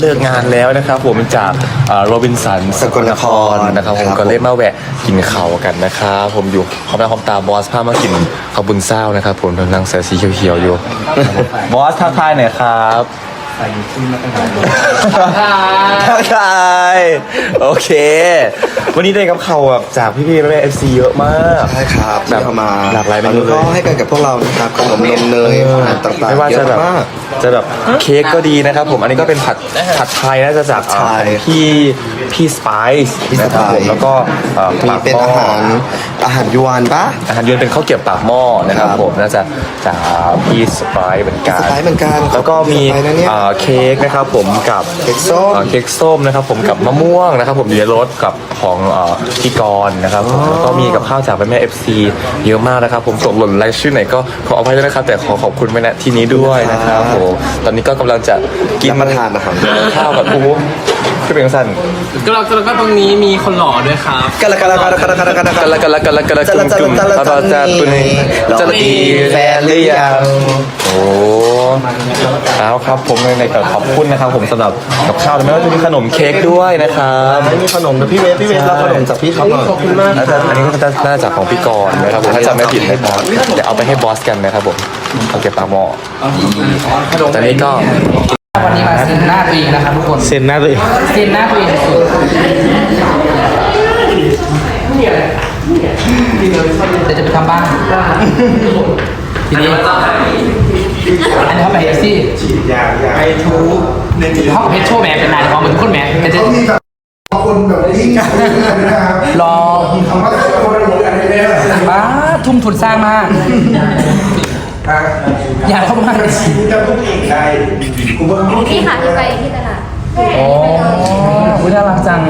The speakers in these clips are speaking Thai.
เลิกงานแล้วนะครับผมจากโรบินสันสกลนครนะครับผมก็เลยมาแวะกินข้าวกันนะครับผมอยู่ขอบหน้าขอบตาบอสพามากินข้าวบุญเศร้านะครับผมนั่งใส่สีเขียวๆอยู่บอสทักทายหน่อยครับ ทักทายโอเค วันนี้ได้กับเขาวแบบจากพี่ๆแม่เอฟซีเยอะมาก ใช่ครับแบบที่เอามาหลากหลายเมนูแล้วเลก็ยให้กันกับพวกเรานะครับขนมนมเนยอาหารต่างไม่ๆว่าเยจะอะแบบมาก จะแบบเค้กก็ดีนะครับผมอันนี้ก็เป็นผัดผัดไทยน่าจะจากผัดไทยอ่าพี่ พี่สไปซ์พี่นะครับผม Spice แล้วก็อ่ามีปากเป็นหม้อาหารอาหารยวนปะ อาหารยวนเป็นข้าวเกรี๊ยวปากหม้อนะครับครับผมน่าจะจากพี่สไปซ์เหมือนกันพี่ Spice เหมือนกันแล้วก็มีพี่ Spice นะเนี่ยอ่าเค้กนะครับผมกับเค้กส้มอ่าเค้กส้มนะครับผมกับมะม่วงนะครับผมอยู่ในรถกับของอ่าพี่กรณ์นะครับผมแล้วก็มีกับข้าวจากแม่เอฟซีเยอะมากนะครับ ผมส่งหล่นรายชื่อไหนก็ขออภัยด้วยนะครับ แต่ขอขอบคุณไปณที่นี้ด้วยนะครับผมตอนนี้ก็กำลังจะกินรับประทานอาหาร ข้าวกับอู คือเป็นสั้นก็แล้วก็ตรงนี้มีคนหล่อด้วยครับกันละกันละกันละกันละกันละกันละกันละกันละกันละกันละจุ่มจุ่มจะละแล้วก็จะจะละตัวนี้จะจะละละกีแฟนหรือยังโอ้เอาครับผมในในขอบคุณนะครับ ผมสำหรับกับข้าวไม่ว่าจะมีขนมเค้กด้วยนะครับไม่มีขนมนะพี่เวฟพี่เวฟรับขนมจากพี่เขาหน่อยน่าจะอันนี้ก็จะน่าจะของพี่กรณ์นะครับผมถ้าจำไม่ผิดนะครับเดี๋ยวเอาไปให้บอสกันนะครับผมเอาเก็บปากหม้อตอนนี้ก็ วันนี้มาเซ็นหน้าตัวเองนะครับทุกคนเซ็นหน้าตัวเองเซ็นหน้าตัวเองสุดเดี๋ยวจะไปทำบ้านทีนี้อันนี้เขาไปเอฟซีไปทูห้องเพชรโชว์แหมเป็นนายของเหมือนทุกคนแหมเป็นจะคนแบบยิ่งใหญ่นะครับรอคำว่าคนอย่างนี้เนี่ยบ้าทุ่มทุนสร้างมาก อย่าเข้ามาเลยจะพูดอีกใครกูว่าพี่ค่ะพี่ไปที่ตลาดโอ้คุณน่ารักจัง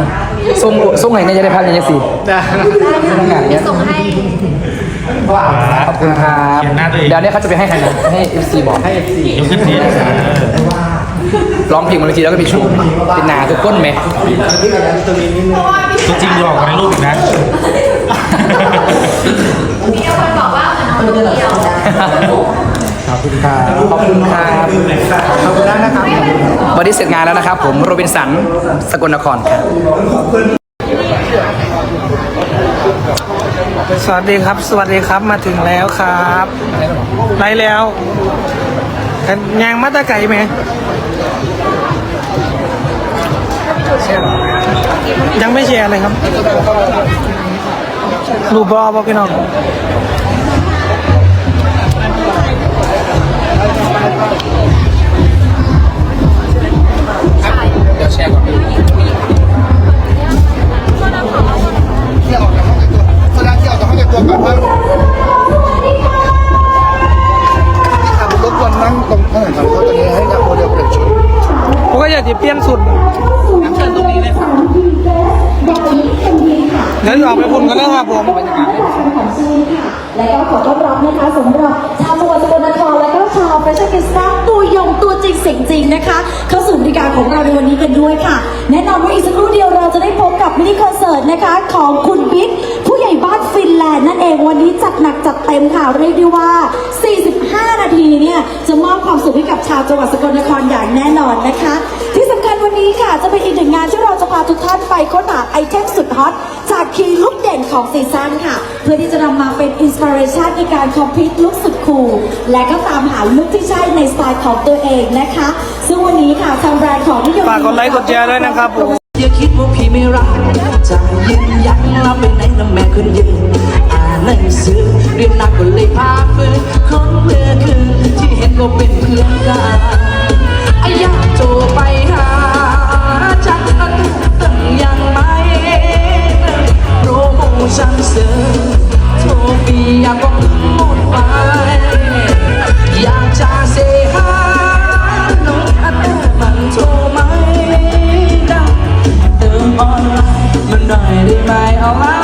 ส่งส่งไหนเนี่ยจะได้พันยังไงสิได้งานเนี้ยส่งให้ขอบคุณครับเดี๋ยวเนี้เขาจะไปให้ใครนะให้ FC บอกให้ FC ยกขึ้นที ร้องเพลงบนเวทีแล้วก็มีโชว์เป็นหนาทุกก้นไหมตัวจริงหลอกกว่าในรูปอีกนะ มีคนบอกว่าเหมือนน้องเดียวขอบคุณครับขอบคุณครับขอบคุณนะครับวันนี้เสร็จงานแล้วนะครับ ผมโรบินสันสกลนครครับสวัสดีครับ สวัสดีครับมาถึงแล้วครับไลฟ์แล้วกันยางมาตาไก่ไหม ยังไม่แชร์เลยครับ รูปบอบอกพี่น้อง เดี๋ยวออกไปพุ่นกันแล้ครับผมและก็ขอต้อนรับนะคะสำหรับชาวจังหวัดสกลนครและก็ชาวแฟชั่นกิสต้าตัวยงตัวจริงเสียงจริงนะคะ เข้าสู่บริการของเราในวันนี้กันด้วยค่ะ แน่นอนว่าอีกสักครู่เดียวเราจะได้พบกับมินิคอนเสิร์ตนะคะของคุณบิ๊กผู้ใหญ่บ้านฟินแลนด์นั่นเองวันนี้จัดหนักจัดเต็มค่ะเรียกได้ว่า 45 นาทีเนี่ยจะมอบความสุขให้กับชาวจังหวัดสกลนครอย่างแน่นอนนะคะ ที่สำคัญวันนี้ค่ะจะเป็นอีกหนึ่งงานที่เราจะพาทุกท่านไปค้นหาไอเทมสุดฮอต ด่นของซีซั่นค่ะ เพื่อที่จะนำมาเป็นอินสปิเรชันในการคอมพิวต์ลุคสุดคูลและก็ตามหาลุคที่ใช่ในสไตล์ของตัวเองนะคะ ซึ่งวันนี้ค่ะทางแบรนด์ของนิยมฝากกดไลค์กดแชร์ด้วยนะครับผมอย่าคิดว่าพี่ไม่รักใจะยืนยันเราไปไหนนะแม่คนยืนอ่านหนังสือเรียนหนักก็เลยพาฝืนคนเมื่อคืนที่เห็นก็เป็นเพื่อนกัน โชคดีอยากก็หมดไปอยากจะเซฮาน้องอันแต่มันโทรไม่ได้เติมออนไลน์มันหน่อยได้ไหมเอาแล้วจะ